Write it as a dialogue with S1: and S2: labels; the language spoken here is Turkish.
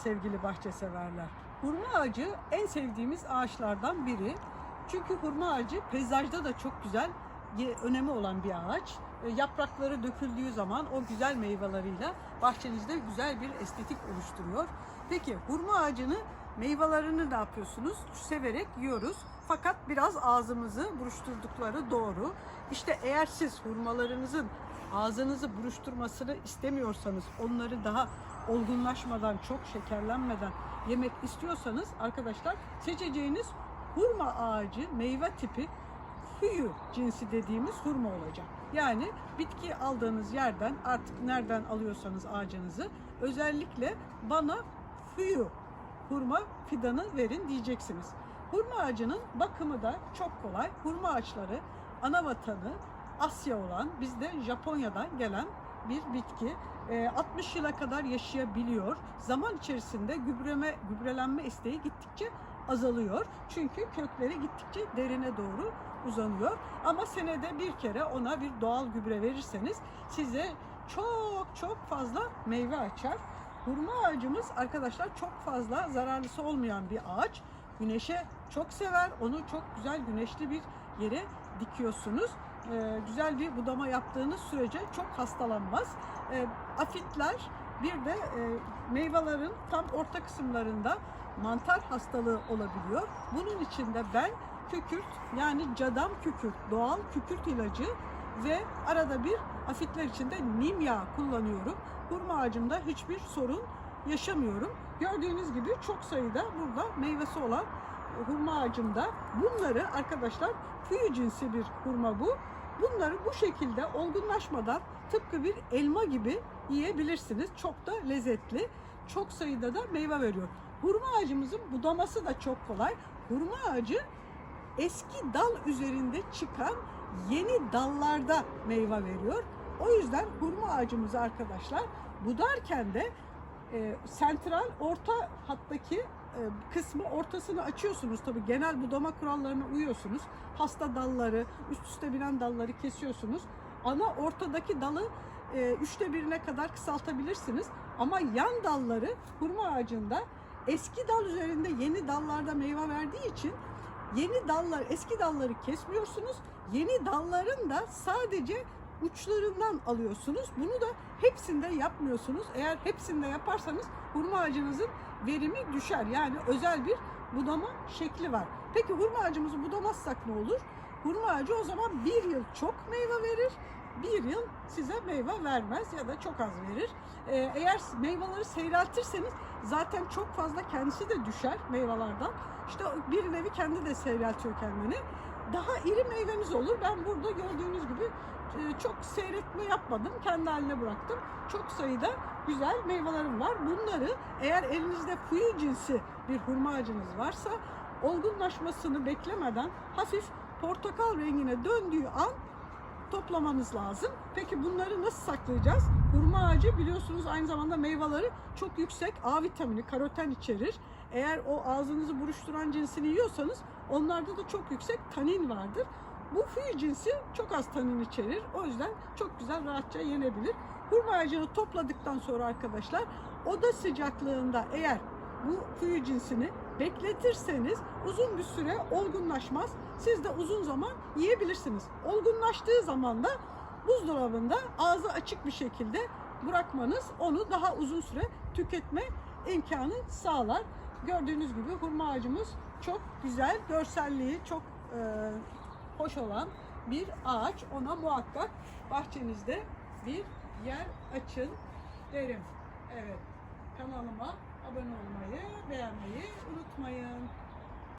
S1: sevgili bahçe severler. Hurma ağacı en sevdiğimiz ağaçlardan biri. Çünkü hurma ağacı peyzajda da çok güzel önemi olan bir ağaç. E, Yaprakları döküldüğü zaman o güzel meyveleriyle bahçenizde güzel bir estetik oluşturuyor. Peki hurma ağacını meyvelerini ne yapıyorsunuz? Severek yiyoruz. Fakat biraz ağzımızı buruşturdukları doğru. İşte eğer siz hurmalarınızın ağzınızı buruşturmasını istemiyorsanız, onları daha olgunlaşmadan, çok şekerlenmeden yemek istiyorsanız arkadaşlar seçeceğiniz hurma ağacı meyve tipi fuyu cinsi dediğimiz hurma olacak. Yani bitki aldığınız yerden artık nereden alıyorsanız ağacınızı özellikle bana fuyu hurma fidanı verin diyeceksiniz. Hurma ağacının bakımı da çok kolay. Hurma ağaçları ana vatanı Asya olan bizde Japonya'dan gelen bir bitki. Ee, 60 yıla kadar yaşayabiliyor. Zaman içerisinde gübreme, gübrelenme isteği gittikçe azalıyor. Çünkü kökleri gittikçe derine doğru uzanıyor. Ama senede bir kere ona bir doğal gübre verirseniz size çok çok fazla meyve açar. Hurma ağacımız arkadaşlar çok fazla zararlısı olmayan bir ağaç. Güneşe çok sever. Onu çok güzel güneşli bir yere dikiyorsunuz. Ee, güzel bir budama yaptığınız sürece çok hastalanmaz. Ee, afitler bir de e, meyvelerin tam orta kısımlarında mantar hastalığı olabiliyor. Bunun için de ben kükürt yani cadam kükürt, doğal kükürt ilacı ve arada bir afitler için de nim yağı kullanıyorum. Hurma ağacımda hiçbir sorun yaşamıyorum. Gördüğünüz gibi çok sayıda burada meyvesi olan hurma ağacımda. Bunları arkadaşlar fuyu cinsi bir hurma bu. Bunları bu şekilde olgunlaşmadan tıpkı bir elma gibi yiyebilirsiniz. Çok da lezzetli. Çok sayıda da meyve veriyor. Hurma ağacımızın budaması da çok kolay. Hurma ağacı eski dal üzerinde çıkan yeni dallarda meyve veriyor. O yüzden hurma ağacımızı arkadaşlar budarken de e, sentral orta hattaki kısmı ortasını açıyorsunuz. Tabii genel budama kurallarına uyuyorsunuz. Hasta dalları, üst üste binen dalları kesiyorsunuz. Ana ortadaki dalı e, üçte birine kadar kısaltabilirsiniz. Ama yan dalları hurma ağacında eski dal üzerinde yeni dallarda meyve verdiği için yeni dallar, eski dalları kesmiyorsunuz. Yeni dalların da sadece uçlarından alıyorsunuz. Bunu da hepsinde yapmıyorsunuz. Eğer hepsinde yaparsanız hurma ağacınızın verimi düşer. Yani özel bir budama şekli var. Peki hurma ağacımızı budamazsak ne olur? Hurma ağacı o zaman bir yıl çok meyve verir. Bir yıl size meyve vermez ya da çok az verir. Ee, eğer meyveleri seyreltirseniz zaten çok fazla kendisi de düşer meyvelerden. İşte bir nevi kendi de seyreltiyor kendini. Daha iri meyveniz olur. Ben burada gördüğünüz gibi e, çok seyretme yapmadım. Kendi haline bıraktım. Çok sayıda güzel meyvelerim var. Bunları eğer elinizde fuyu cinsi bir hurma ağacınız varsa olgunlaşmasını beklemeden hafif portakal rengine döndüğü an toplamanız lazım. Peki bunları nasıl saklayacağız? Hurma ağacı biliyorsunuz aynı zamanda meyveleri çok yüksek A vitamini, karoten içerir. Eğer o ağzınızı buruşturan cinsini yiyorsanız onlarda da çok yüksek tanin vardır. Bu fuyu cinsi çok az tanin içerir. O yüzden çok güzel rahatça yenebilir. Hurma ağacını topladıktan sonra arkadaşlar oda sıcaklığında eğer bu fuyu cinsini bekletirseniz uzun bir süre olgunlaşmaz. Siz de uzun zaman yiyebilirsiniz. Olgunlaştığı zaman da buzdolabında ağzı açık bir şekilde bırakmanız onu daha uzun süre tüketme imkanı sağlar. Gördüğünüz gibi hurma ağacımız çok güzel, görselliği çok e, hoş olan bir ağaç. Ona muhakkak bahçenizde bir yer açın derim. Evet, kanalıma abone olmayı, beğenmeyi unutmayın.